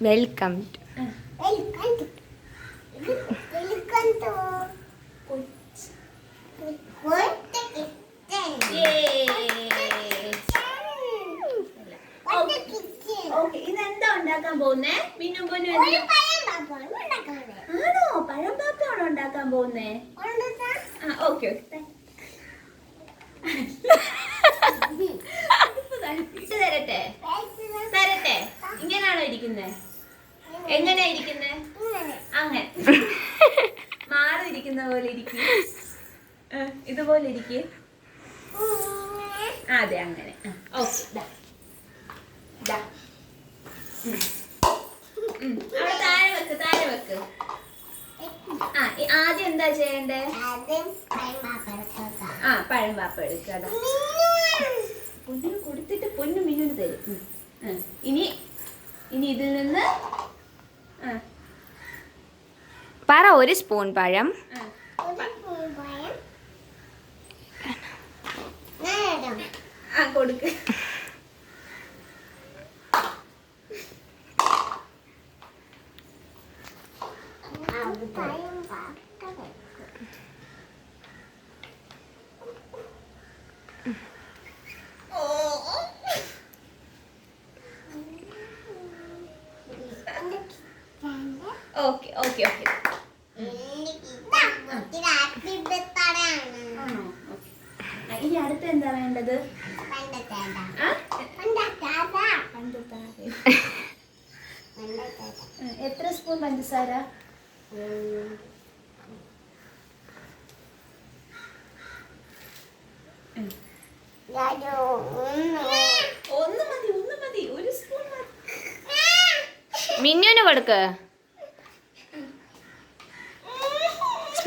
Welcome welcome to. Welcome to What kitchen? What kitchen? Okay ഇതെന്താ ഉണ്ടാക്കാൻ പോകുന്നേ? മിന്നും പൊന്നു. ആണോ? പഴം പാപ്പാണോ ഉണ്ടാക്കാൻ പോകുന്നേ? Okay okay. ഇരിക്കുന്നേ? എങ്ങനെയാ ഇരിക്കുന്നേ. അങ്ങനെ. മാറി ഇരിക്കുന്ന പോലെ ഇരിക്കും. ഇതുപോലെ ഇരിക്കും. അതെ അങ്ങനെ. ഓക്കെ അവിടെ താഴെ വെക്ക് താഴെ വെക്ക്. ആ ആദ്യം എന്താ ചെയ്യണ്ടേ? ആദ്യം പഴം പാപ്പ ആ പഴം പാപ്പ എടുക്കുക കൊടുത്തിട്ട് പൊന്നു മിന്നുന് തരും. ഇനി ഇനി ഇതിൽ നിന്ന് ആ, പറ ഒരു സ്പൂൺ പഴം ആ. സ്പൂൺ പഴം. ഞാനിടാം. ആ കൊടുക്ക് പഴം പാപ്പ വെക്കും. ഓക്കെ ഓക്കെ ഓക്കെ ഇനി അടുത്ത എന്താ വേണ്ടത്? എത്ര സ്പൂൺ പഞ്ചസാര. ഒന്ന് മതി ഒന്ന് മതി. ഒരു സ്പൂൺ മതി. മിന്നുവിന് കൊടുക്ക്.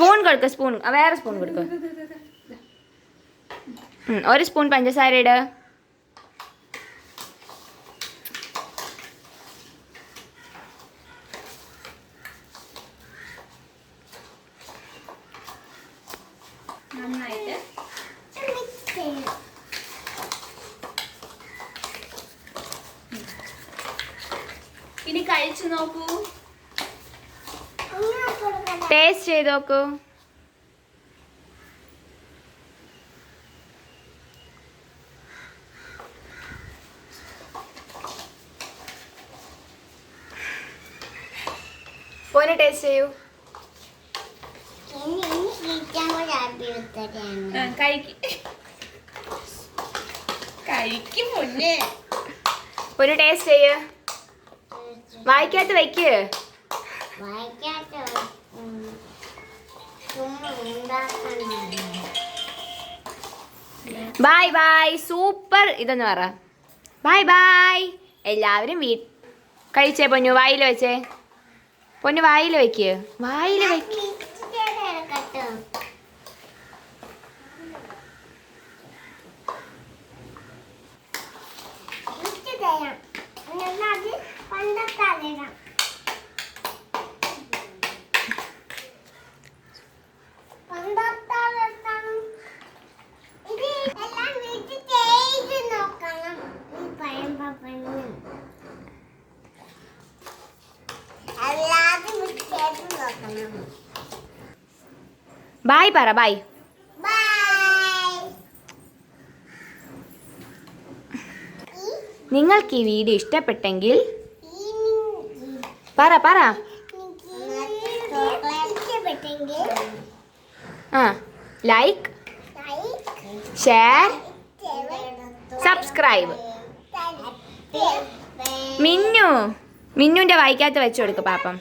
സ്പൂൺ കൊടുക്ക സ്പൂൺ. വേറെ സ്പൂൺ കൊടുക്ക. ഒരു സ്പൂൺ പഞ്ചസാര നന്നായിട്ട്. ഇനി കഴിച്ചു നോക്കൂ. ടേസ്റ്റ് ചെയ്ത് നോക്കൂ പോനെ ടേസ്റ്റ് ചെയ്യൂ കഴിക്ക്. ഒരു ടേസ്റ്റ് ചെയ്യ്. വായിക്കാത്ത വെക്ക്. Bye bye super. ഇതെന്ന് പറ. ബായ് ബായ് എല്ലാവരും വീ കഴിച്ചേ പൊന്നു. വായിൽ വെച്ചേ. പൊന്നു വായിൽ വെക്കേ. വായിൽ വെക്ക്. ബായ് പറ ബായ് നിങ്ങൾക്ക് ഈ വീഡിയോ ഇഷ്ടപ്പെട്ടെങ്കിൽ പറ പറ. ആ ലൈക്ക് ഷെയർ സബ്സ്ക്രൈബ് മിന്നു മിന്നുന്റെ വായിക്കാത്ത വെച്ചു കൊടുക്കും പാപ്പം.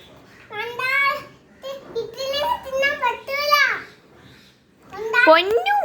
പൊന്നു